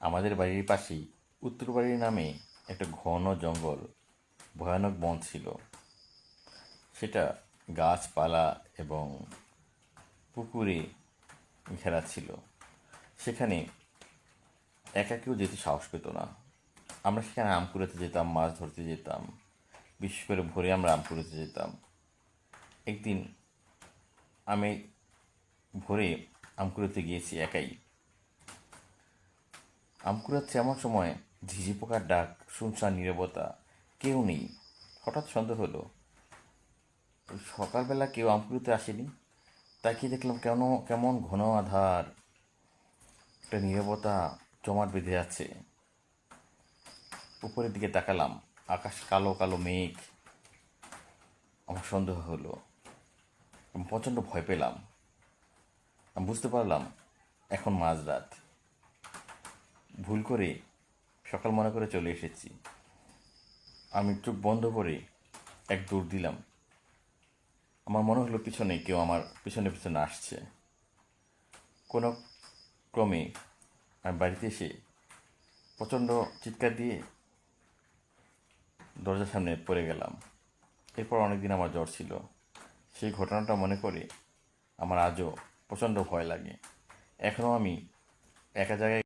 আমাদের বাড়ির পাশেই উত্তর বাড়ির নামে একটা ঘন জঙ্গল, ভয়ানক বন ছিল। সেটা গাছপালা এবং পুকুরে ঘেরা ছিল। সেখানে একা কেউ যেতে সাহস পেত না। আমরা সেখানে আম কুড়াতে যেতাম, মাছ ধরতে যেতাম। বিশেষ করে ভোরে আমরা আম কুড়াতে যেতাম। একদিন আমি ভোরে আম কুড়াতে গিয়েছি একাই। আম কুড়াচ্ছে এমন সময় ঝিঝি পোকার ডাক, শুনশান, নীরবতা। কেউ নেই। হঠাৎ সন্দেহ হলো, সকালবেলা কেউ আম কুড়াতে আসেনি? তাকিয়ে দেখলাম কেন, কেমন ঘন আধার। একটা নীরবতা জমাট বেঁধে আছে। উপরের দিকে তাকালাম। আকাশ কালো কালো মেঘ। আমার সন্দেহ হলো। প্রচণ্ড ভয় পেলাম। আমি বুঝতে পারলাম, এখন মাঝরাত। ভুল করে সকাল মনে করে চলে এসেছি। আমি চোখ বন্ধ করে এক দৌড় দিলাম। আমার মনে হলো পিছনে কেউ আমার পিছনে পিছনে আসছে। কোনো ক্রমে আমি বাড়িতে এসে প্রচণ্ড চিৎকার দিয়ে দরজার সামনে পড়ে গেলাম। এরপর অনেকদিন আমার জ্বর ছিল। সেই ঘটনাটা মনে করে আমার আজও প্রচণ্ড ভয় লাগে। এখনও আমি একা জায়গায়